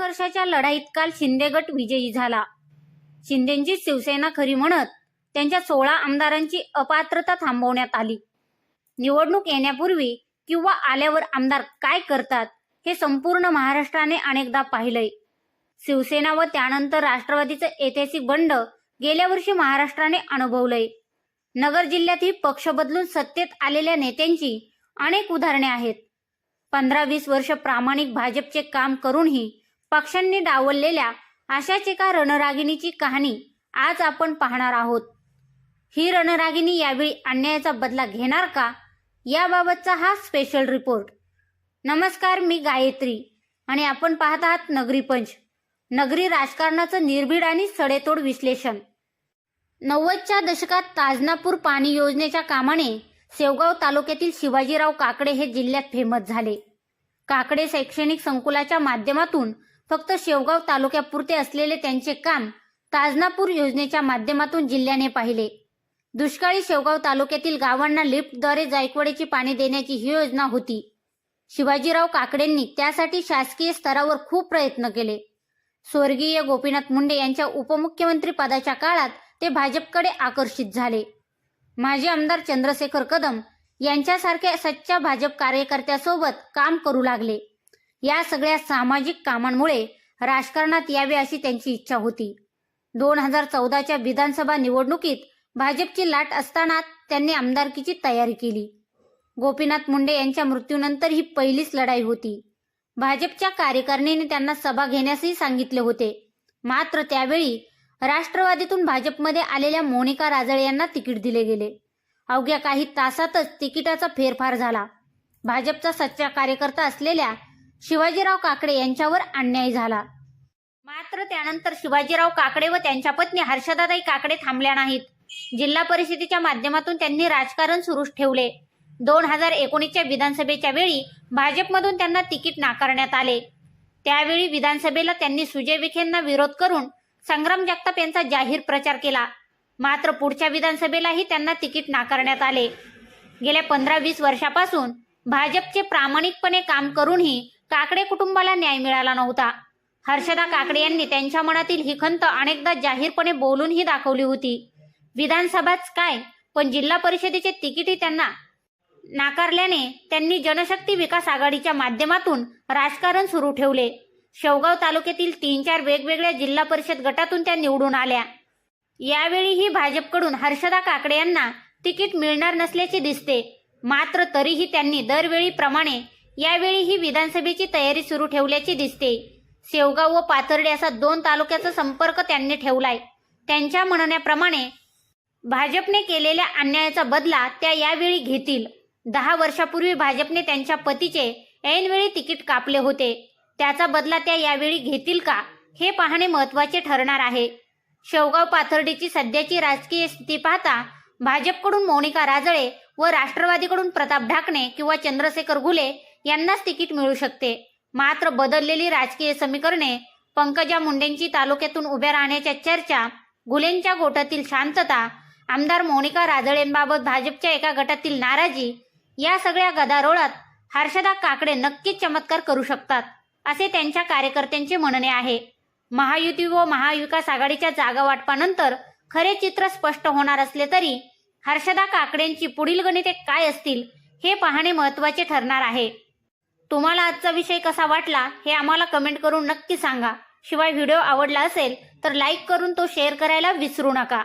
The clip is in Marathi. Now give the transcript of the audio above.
संघर्षाच्या लढाईत काल शिंदे गट विजयी झाला. शिंदेची शिवसेना खरी म्हणत त्यांच्या सोळा आमदारांची अपात्रता थांबवण्यात आली. निवडणूक येण्यापूर्वी किंवा आल्यावर आमदार काय करतात हे संपूर्ण महाराष्ट्राने अनेकदा पाहिलंय. शिवसेना व त्यानंतर राष्ट्रवादीचं ऐतिहासिक बंड गेल्या वर्षी महाराष्ट्राने अनुभवलंय. नगर जिल्ह्यातही पक्ष बदलून सत्तेत आलेल्या नेत्यांची अनेक उदाहरणे आहेत. पंधरा वीस वर्ष प्रामाणिक भाजपचे काम करूनही पक्षांनी डावललेल्या अशाच एका रणरागिणीची कहाणी आज आपण पाहणार आहोत. ही रणरागिणी यावेळी अन्यायाचा बदला घेणार का? याबाबतचा हा स्पेशल रिपोर्ट नमस्कार मी गायत्री आणि आपण पाहत आहात नगरी पंच. नगरी राजकारणाचं निर्भीड आणि सडेतोड विश्लेषण. नव्वदच्या दशकात ताजनापूर पाणी योजनेच्या कामाने शेवगाव तालुक्यातील शिवाजीराव काकडे हे जिल्ह्यात फेमस झाले. काकडे शैक्षणिक संकुलाच्या माध्यमातून फक्त शेवगाव तालुक्यापुरते असलेले त्यांचे काम ताजनापूर योजनेच्या माध्यमातून जिल्ह्याने पाहिले. दुष्काळी शेवगाव तालुक्यातील गावांना लिफ्टद्वारे जायकवाडीची पाणी देण्याची ही योजना होती. शिवाजीराव काकडेंनी त्यासाठी शासकीय स्तरावर खूप प्रयत्न केले. स्वर्गीय गोपीनाथ मुंडे यांच्या उपमुख्यमंत्री पदाच्या काळात ते भाजपकडे आकर्षित झाले. माजी आमदार चंद्रशेखर कदम यांच्यासारख्या सच्च्या भाजप कार्यकर्त्यासोबत काम करू लागले. या सगळ्या सामाजिक कामांमुळे राजकारणात यावे अशी त्यांची इच्छा होती. दोन हजार चौदाच्या विधानसभा निवडणुकीत भाजपची लाट असताना त्यांनी आमदारकीची तयारी केली. गोपीनाथ मुंडे यांच्या मृत्यूनंतर ही पहिलीच लढाई होती. भाजपच्या कार्यकारिणीने त्यांना सभा घेण्यासही सांगितले होते. मात्र त्यावेळी राष्ट्रवादीतून भाजपमध्ये आलेल्या मोनिका राजळे यांना तिकीट दिले गेले. अवघ्या काही तासातच तिकिटाचा फेरफार झाला. भाजपचा सच्चा कार्यकर्ता असलेल्या शिवाजीराव काकडे यांच्यावर अन्याय झाला. मात्र त्यानंतर शिवाजीराव काकडे व त्यांच्या पत्नी हर्षदाताई काकडे थांबल्या नाहीत. जिल्हा परिषदेच्या माध्यमातून त्यांनी राजकारण सुरूच ठेवले. दोन हजार एकोणीसच्या विधानसभेच्या वेळी भाजपमधून त्यांना तिकीट नाकारण्यात आले. त्यावेळी विधानसभेला त्यांनी सुजय विखेंना विरोध करून संग्राम जगताप यांचा जाहीर प्रचार केला. मात्र पुढच्या विधानसभेलाही त्यांना तिकीट नाकारण्यात आले. गेल्या पंधरा वीस वर्षापासून भाजपचे प्रामाणिकपणे काम करूनही काकडे कुटुंबाला न्याय मिळाला नव्हता. हर्षदा काकडे यांनी त्यांच्या मनातील ही खंत अनेकदा जाहीरपणे बोलूनही दाखवली होती. विधानसभाच काय पण जिल्हा परिषदेचे तिकीटही त्यांना नाकारल्याने त्यांनी जनशक्ती विकास आघाडीच्या माध्यमातून राजकारण सुरू ठेवले. शेवगाव तालुक्यातील तीन चार वेगवेगळ्या जिल्हा परिषद गटातून त्या निवडून आल्या. यावेळीही भाजपकडून हर्षदा काकडे यांना तिकीट मिळणार नसल्याचे दिसते. मात्र तरीही त्यांनी दरवेळीप्रमाणे यावेळीही विधानसभेची तयारी सुरू ठेवल्याची दिसते. शेवगाव व पाथर्डे असा दोन तालुक्याचा संपर्क त्यांनी ठेवलाय. त्यांच्या म्हणण्याप्रमाणे भाजपने केलेल्या अन्यायाचा बदला त्या यावेळी घेतील. दहा वर्षापूर्वी भाजपने त्यांच्या पतीचे ऐनवेळी तिकीट कापले होते. त्याचा बदला त्या यावेळी घेतील का हे पाहणे महत्त्वाचे ठरणार आहे. शेवगाव पाथर्डीची सध्याची राजकीय स्थिती पाहता भाजपकडून मोनिका राजळे व राष्ट्रवादीकडून प्रताप ढाकणे किंवा चंद्रशेखर घुले यांनाच तिकीट मिळू शकते. मात्र बदललेली राजकीय समीकरणे पंकजा मुंडेंची तालुक्यातून उभ्या राहण्याच्या चर्चा गुलेंच्या गोटातील शांतता आमदार मोनिका राजळेंबाबत भाजपच्या एका गटातील नाराजी या सगळ्या गदारोळात हर्षदा काकडे नक्कीच चमत्कार करू शकतात असे त्यांच्या कार्यकर्त्यांचे म्हणणे आहे. महायुती व महाविकास आघाडीच्या जागा वाटपानंतर खरे चित्र स्पष्ट होणार असले तरी हर्षदा काकडेंची पुढील गणिते काय असतील हे पाहणे महत्त्वाचे ठरणार आहे. तुम्हाला आजचा विषय कसा वाटला हे आम्हाला कमेंट करून नक्की सांगा. शिवाय व्हिडिओ आवडला असेल तर लाईक करून तो शेअर करायला विसरू नका.